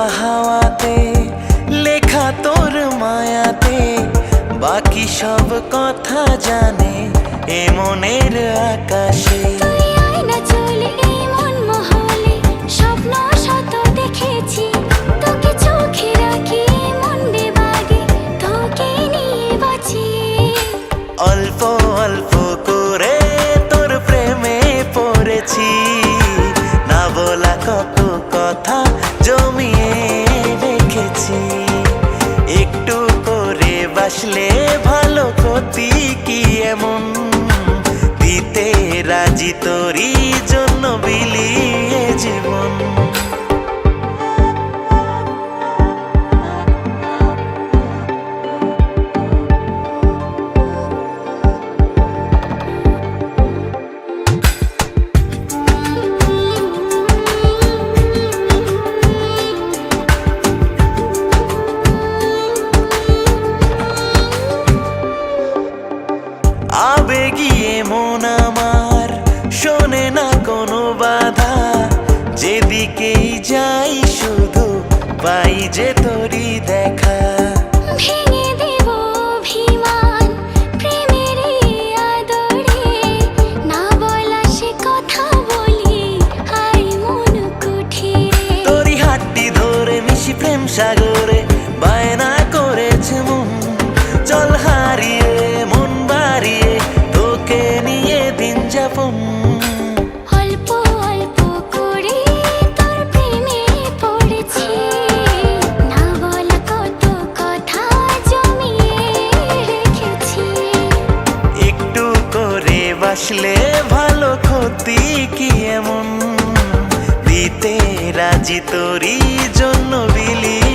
কথা হাওয়াতে লেখা তোর মায়াতে বাকি সব কথা জানে এ মনের আকাশে। বাসলে ভালো ক্ষতি কি এমন? দিতে রাজি তোরই জন্য বিলিয়ে জীবন। আবেগিয়ে মন আমার শোনে না কোনো বাধা। যেদিকেই যাই শুধু পাই যে তোরই দেখা। ভেঙে দেব বাসলে ভালো ক্ষতি কি এমন? দিতে রাজি তোরই জন্য বিলিয়ে